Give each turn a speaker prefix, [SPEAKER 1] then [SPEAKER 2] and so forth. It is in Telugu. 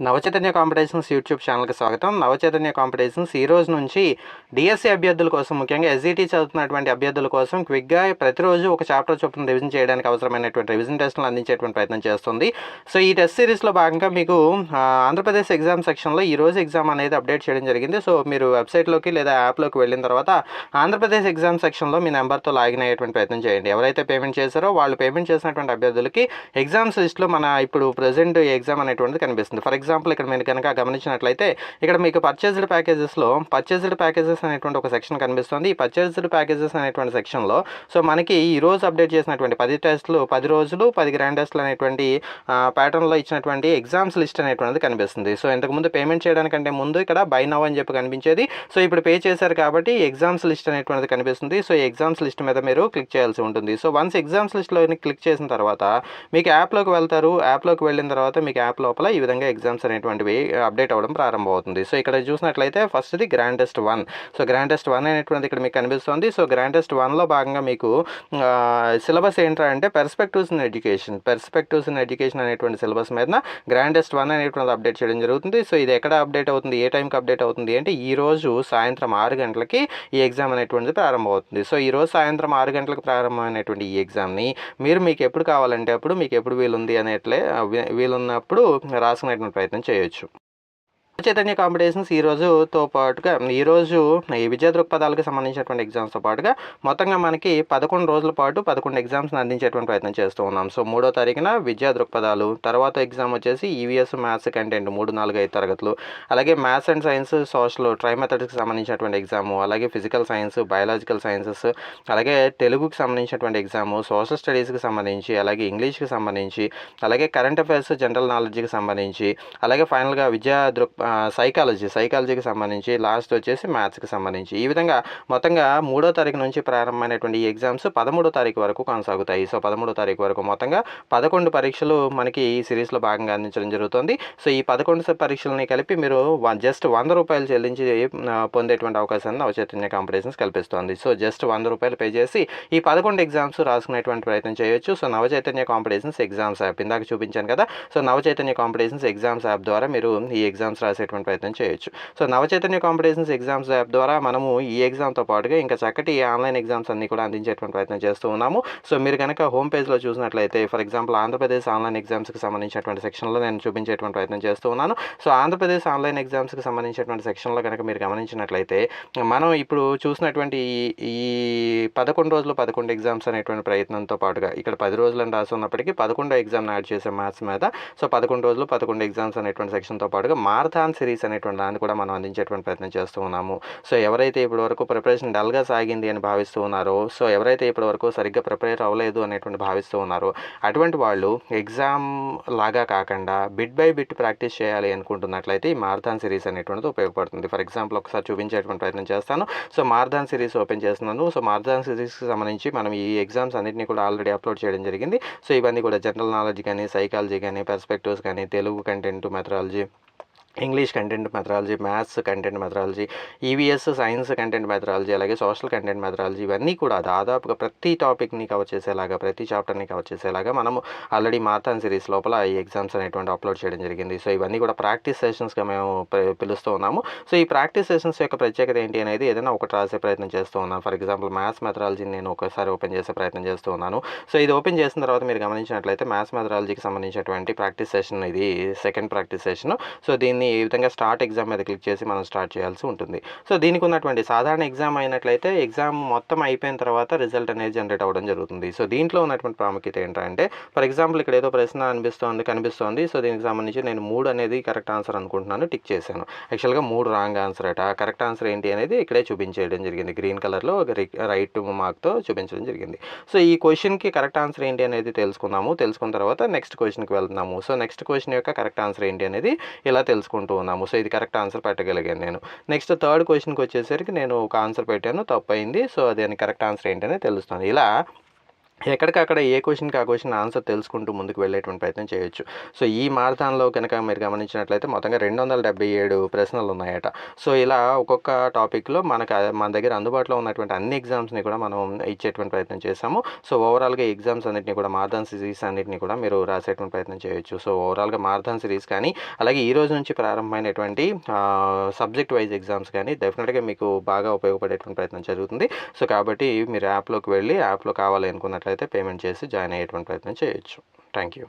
[SPEAKER 1] నవచైతన్య కాంపిటీషన్స్ యూట్యూబ్ ఛానల్కి స్వాగతం. నవచైతన్య కాంపిటీషన్స్ ఈ రోజు నుంచి డిఎస్సి అభ్యర్థుల కోసం ముఖ్యంగా ఎస్జిటి చదువుతున్నటువంటి అభ్యర్థుల కోసం క్విక్గా ప్రతిరోజు ఒక చాప్టర్ చొప్పున రివిజన్ చేయడానికి అవసరమైనటువంటి రివిజన్ టెస్ట్లను అందించేటువంటి ప్రయత్నం చేస్తుంది. సో ఈ టెస్ట్ సిరీస్లో భాగంగా మీకు ఆంధ్రప్రదేశ్ ఎగ్జామ్ సెక్షన్లో ఈ రోజు ఎగ్జామ్ అనేది అప్డేట్ చేయడం జరిగింది. సో మీరు వెబ్సైట్లోకి లేదా యాప్లోకి వెళ్ళిన తర్వాత ఆంధ్రప్రదేశ్ ఎగ్జామ్ సెక్షన్లో మీ నెంబర్తో లాగిన్ అయ్యేటువంటి ప్రయత్నం చేయండి. ఎవరైతే పేమెంట్ చేశారో వాళ్ళు పేమెంట్ చేసినటువంటి అభ్యర్థులకి ఎగ్జామ్స్ లిస్ట్లో మన ఇప్పుడు ప్రజెంట్ ఎగ్జామ్ అనేటువంటిది కనిపిస్తుంది. ఫర్ ఎగ్జాంపుల్ ఇక్కడ మీరు కనుక గమనించినట్లయితే ఇక్కడ మీకు పర్చేజ్డ్ ప్యాకేజెస్లో పర్చేజ్డ్ ప్యాకేజెస్ అనేటువంటి ఒక సెక్షన్ కనిపిస్తుంది. ఈ పర్చేజ్డ్ ప్యాకేజెస్ అనేటువంటి సెక్షన్లో సో మనకి ఈ రోజు అప్డేట్ చేసినటువంటి పది టెస్ట్లు పది రోజులు పది గ్రాండ్ టెస్ట్లు అనేటువంటి ప్యాటర్న్లో ఇచ్చినటువంటి ఎగ్జామ్స్ లిస్ట్ అనేటువంటిది కనిపిస్తుంది. సో ఇంతకుముందు పేమెంట్ చేయడానికంటే ముందు ఇక్కడ బై నవ్ అని చెప్పి కనిపించేది. సో ఇప్పుడు పే చేశారు కాబట్టి ఎగ్జామ్స్ లిస్ట్ అనేటువంటిది కనిపిస్తుంది. సో ఈ ఎగ్జామ్స్ లిస్ట్ మీద మీరు క్లిక్ చేయాల్సి ఉంటుంది. సో వన్స్ ఎగ్జామ్స్ లిస్ట్లో క్లిక్ చేసిన తర్వాత మీకు యాప్లోకి వెళ్తారు. యాప్లోకి వెళ్ళిన తర్వాత మీకు యాప్ లోపల ఈ విధంగా ఎగ్జామ్స్ అనేటువంటివి అప్డేట్ అవ్వడం ప్రారంభమవుతుంది. సో ఇక్కడ చూసినట్లయితే ఫస్ట్ది grandest one so grandest one అనేటువంటిది ఇక్కడ మీకు కనిపిస్తుంది. సో గ్రాండెస్ట్ వన్లో భాగంగా మీకు సిలబస్ ఏంటంటే అంటే perspectives in education perspectives in education అనేటువంటి సిలబస్ మీద గ్రాండెస్ట్ వన్ అనేటువంటి అప్డేట్ చేయడం జరుగుతుంది. సో ఇది ఎక్కడ అప్డేట్ అవుతుంది? ఏ టైంకి అప్డేట్ అవుతుంది? అంటే ఈ రోజు సాయంత్రం ఆరు గంటలకి ఈ ఎగ్జామ్ అనేటువంటిది ప్రారంభమవుతుంది. సో ఈ రోజు సాయంత్రం ఆరు గంటలకు ప్రారంభమైనటువంటి ఈ ఎగ్జామ్ని మీరు మీకు ఎప్పుడు కావాలంటే అప్పుడు మీకు ఎప్పుడు వీలుంది అనేట్లే వీలున్నప్పుడు రాసుకునేటువంటి ప్రయత్నం చేయొచ్చు. చైతన్య కాంపిటీషన్స్ ఈ రోజుతో పాటుగా ఈరోజు ఈ విద్యా దృక్పథాలకు సంబంధించినటువంటి ఎగ్జామ్స్తో పాటుగా మొత్తంగా మనకి పదకొండు రోజుల పాటు పదకొండు ఎగ్జామ్స్ని అందించేటువంటి ప్రయత్నం చేస్తూ ఉన్నాం. సో మూడో తారీఖున విద్యా దృక్పథాలు తర్వాత ఎగ్జామ్ వచ్చేసి ఈవీఎస్ మ్యాథ్స్ కంటెంట్ మూడు నాలుగు ఐదు తరగతులు అలాగే maths and science social try మెథడ్స్కి సంబంధించినటువంటి ఎగ్జాము అలాగే ఫిజికల్ సైన్స్ బయాలజికల్ సైన్సెస్ అలాగే తెలుగుకి సంబంధించినటువంటి ఎగ్జాము సోషల్ స్టడీస్కి సంబంధించి అలాగే ఇంగ్లీష్కి సంబంధించి అలాగే కరెంట్ అఫైర్స్ జనరల్ నాలెడ్జ్కి సంబంధించి అలాగే ఫైనల్గా విద్యా దృక్ సైకాలజీ సైకాలజీకి సంబంధించి లాస్ట్ వచ్చేసి మ్యాథ్స్కి సంబంధించి. ఈ విధంగా మొత్తంగా మూడో తారీఖు నుంచి ప్రారంభమైనటువంటి ఈ ఎగ్జామ్స్ పదమూడో తారీఖు వరకు కొనసాగుతాయి. సో పదమూడో తారీఖు వరకు మొత్తంగా పదకొండు పరీక్షలు మనకి ఈ సిరీస్లో భాగంగా అందించడం జరుగుతుంది. సో ఈ పదకొండు పరీక్షలని కలిపి మీరు జస్ట్ వంద రూపాయలు చెల్లించి పొందేటువంటి అవకాశాన్ని నవచైతన్య కాంపిటీషన్స్ కల్పిస్తోంది. సో జస్ట్ వంద రూపాయలు పే చేసి ఈ పదకొండు ఎగ్జామ్స్ రాసుకునేటువంటి ప్రయత్నం చేయొచ్చు. So Navachaitanya competitions exams app ఇందాక చూపించాను కదా. So Navachaitanya competitions exams app ద్వారా మీరు ఈ ఎగ్జామ్స్ రాసి రాసేటువంటి ప్రయత్నం చేయొచ్చు. So Navachaitanya competitions exams app ద్వారా మనము ఈ ఎగ్జామ్తో పాటుగా ఇంకా చక్కటి ఆన్లైన్ ఎగ్జామ్స్ అన్ని కూడా అందించేటువంటి ప్రయత్నం చేస్తూ ఉన్నాము. సో మీరు కనుక హోమ్ పేజ్లో చూసినట్లయితే ఫర్ ఎగ్జాంపుల్ ఆంధ్రప్రదేశ్ ఆన్లైన్ ఎగ్జామ్స్కి సంబంధించినటువంటి సెక్షన్లో నేను చూపించేటువంటి ప్రయత్నం చేస్తూ ఉన్నాను. సో ఆంధ్రప్రదేశ్ ఆన్లైన్ ఎగ్జామ్స్కి సంబంధించినటువంటి సెక్షన్లో కనుక మీరు గమనించినట్లయితే మనం ఇప్పుడు చూసినటువంటి ఈ- ఈ పదకొండు రోజులు పదకొండు ఎగ్జామ్స్ అనేటువంటి ప్రయత్నంతో పాటుగా ఇక్కడ పది రోజులను రాసి ఉన్నప్పటికీ పదకొండో ఎగ్జామ్ యాడ్ చేసే మ్యాథ్స్ మీద సో పదకొండు రోజులు పదకొండు ఎగ్జామ్స్ అనేటువంటి సెక్షన్తో పాటుగా మారథాన్ సిరీస్ అనేటువంటి దాన్ని కూడా మనం అందించేటువంటి ప్రయత్నం చేస్తూ ఉన్నాము. సో ఎవరైతే ఇప్పటి వరకు ప్రిపరేషన్ డల్గా సాగింది అని భావిస్తూ ఉన్నారో సో ఎవరైతే ఇప్పటి వరకు సరిగ్గా ప్రిపేర్ అవ్వలేదు అనేటువంటి భావిస్తూ ఉన్నారో అటువంటి వాళ్ళు ఎగ్జామ్ లాగా కాకుండా బిట్ బై బిట్ ప్రాక్టీస్ చేయాలి అనుకుంటున్నట్లయితే ఈ మారథాన్ సిరీస్ అనేటువంటిది ఉపయోగపడుతుంది. ఫర్ ఎగ్జాంపుల్ ఒకసారి చూపించేటువంటి ప్రయత్నం చేస్తాను. సో మారథాన్ సిరీస్ ఓపెన్ చేస్తున్నాను. సో మారథాన్ సిరీస్కి సంబంధించి మనం ఈ ఎగ్జామ్స్ అన్నింటినీ కూడా ఆల్రెడీ అప్లోడ్ చేయడం జరిగింది. సో ఇవన్నీ కూడా జనరల్ నాలెడ్జ్ కానీ సైకాలజీ కానీ పర్స్పెక్టివ్స్ కానీ Telugu content methodology English content methodology maths content methodology EVS science content methodology అలాగే సోషల్ కంటెంట్ మెథడాలజీ ఇవన్నీ కూడా దాదాపుగా ప్రతి టాపిక్ని కవర్ చేసేలాగా ప్రతి చాప్టర్ని కవర్ చేసేలాగా మనము ఆల్రెడీ మార్థాన్ సిరీస్ లోపల ఈ ఎగ్జామ్స్ అనేటువంటి అప్లోడ్ చేయడం జరిగింది. సో ఇవన్నీ కూడా ప్రాక్టీస్ సెషన్స్గా మేము పిలుస్తూ ఉన్నాము. సో ఈ ప్రాక్టీస్ సెషన్స్ యొక్క ప్రత్యేకత ఏంటి అనేది ఏదైనా ఒకటి రాసే ప్రయత్నం చేస్తూ ఉన్నాను ఫర్ ఎగ్జాంపుల్ మ్యాథ్స్ మెథడాలజీని నేను ఒకసారి ఓపెన్ చేసే ప్రయత్నం చేస్తూ ఉన్నాను. సో ఇది ఓపెన్ చేసిన తర్వాత మీరు గమనించినట్లయితే మ్యాథ్స్ మెథడాలజీకి సంబంధించినటువంటి ప్రాక్టీస్ సెషన్ ఇది సెకండ్ ప్రాక్టీస్ సెషన్. సో దీన్ని ఈ విధంగా స్టార్ట్ ఎగ్జామ్ మీద క్లిక్ చేసి మనం స్టార్ట్ చేయాల్సి ఉంటుంది. సో దీనికి ఉన్నటువంటి సాధారణ ఎగ్జామ్ అయినట్లయితే ఎగ్జామ్ మొత్తం అయిపోయిన తర్వాత రిజల్ట్ అనేది జనరేట్ అవ్వడం జరుగుతుంది. సో దీంట్లో ఉన్నటువంటి ప్రాముఖ్యత ఏంటంటే ఫర్ ఎగ్జాంపుల్ ఇక్కడ ఏదో ప్రశ్న అనిపిస్తోంది కనిపిస్తోంది. సో దీనికి సంబంధించి నేను మూడు అనేది కరెక్ట్ ఆన్సర్ అనుకుంటున్నాను టిక్ చేశాను. యాక్చువల్గా మూడు రాంగ్ ఆన్సర్ అట. కరెక్ట్ ఆన్సర్ ఏంటి అనేది ఇక్కడే చూపించేయడం జరిగింది. గ్రీన్ కలర్లో రైట్ మార్క్తో చూపించడం జరిగింది. సో ఈ క్వశ్చన్కి కరెక్ట్ ఆన్సర్ ఏంటి అనేది తెలుసుకున్నాము తెలుసుకున్న తర్వాత నెక్స్ట్ క్వశ్చన్కి వెళ్తున్నాము. సో నెక్స్ట్ క్వశ్చన్ యొక్క కరెక్ట్ ఆన్సర్ ఏంటి అనేది ఇలా తెలుసుకుంటూ ఉన్నాము. సో ఇది కరెక్ట్ ఆన్సర్ పెట్టగలిగాను నేను. నెక్స్ట్ థర్డ్ క్వశ్చన్కి వచ్చేసరికి నేను ఒక ఆన్సర్ పెట్టాను. తప్పు అయింది సో దాని కరెక్ట్ ఆన్సర్ ఏంటనే తెలుస్తుంది. ఇలా ఎక్కడికక్కడ ఏ క్వశ్చన్కి ఆ క్వశ్చన్ ఆన్సర్ తెలుసుకుంటూ ముందుకు వెళ్ళేటువంటి ప్రయత్నం చేయొచ్చు. సో ఈ మారథాన్లో కనుక మీరు గమనించినట్లయితే మొత్తంగా రెండు వందల డెబ్బై ఏడు ప్రశ్నలు ఉన్నాయట. సో ఇలా ఒక్కొక్క టాపిక్లో మనకు మన దగ్గర అందుబాటులో ఉన్నటువంటి అన్ని ఎగ్జామ్స్ని కూడా మనం ఇచ్చేటువంటి ప్రయత్నం చేశాము. సో ఓవరాల్గా ఎగ్జామ్స్ అన్నింటినీ కూడా మారథాన్ సిరీస్ అన్నింటినీ కూడా మీరు రాసేటువంటి ప్రయత్నం చేయొచ్చు. సో ఓవరాల్గా మారథాన్ సిరీస్ కానీ అలాగే ఈ రోజు నుంచి ప్రారంభమైనటువంటి సబ్జెక్ట్ వైజ్ ఎగ్జామ్స్ కానీ డెఫినెట్గా మీకు బాగా ఉపయోగపడేటువంటి ప్రయత్నం జరుగుతుంది. సో కాబట్టి మీరు యాప్లోకి వెళ్ళి యాప్లో కావాలి అయితే పేమెంట్ చేసి జాయిన్ అయ్యేటువంటి ప్రయత్నం చేయొచ్చు. Thank you